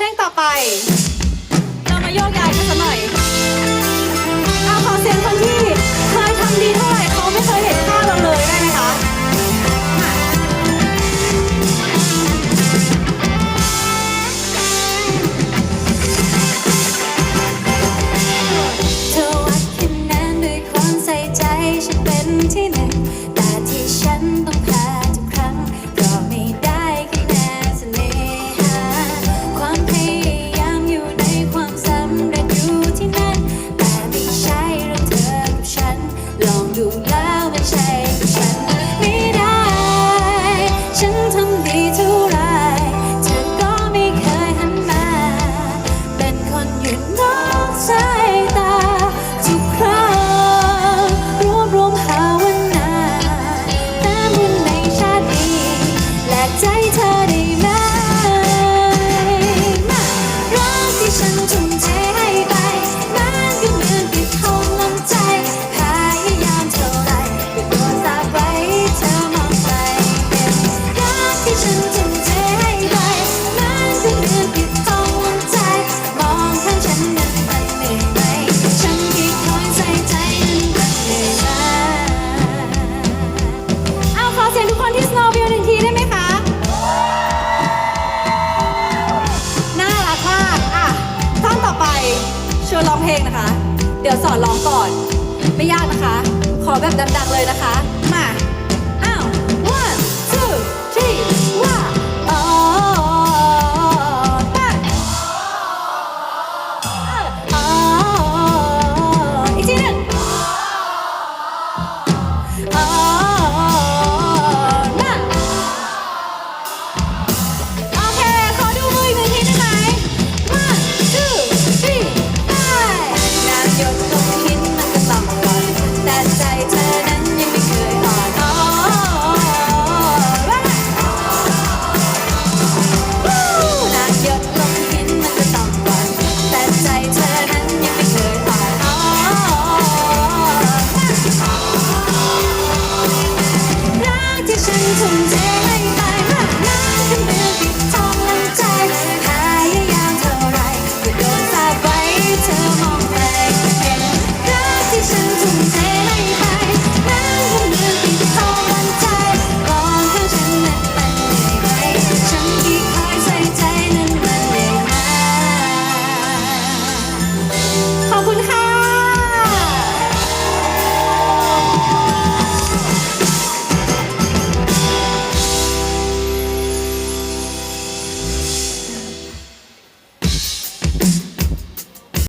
เพลงต่อไป เรามาโยกย้ายกันสักหน่อยเอาขอเสียงคนที่เคยทำดีเท่าไหร่เขาไม่เคยเห็นค่าเราเลยได้ไหมคะ เธอวัดคะแนนด้วยความใส่ใจ ฉันเป็นที่ ঝরে นร้องเพลงนะคะ เดี๋ยวสอนร้องก่อน ไม่ยากนะคะ ขอแบบดังๆเลยนะคะ มา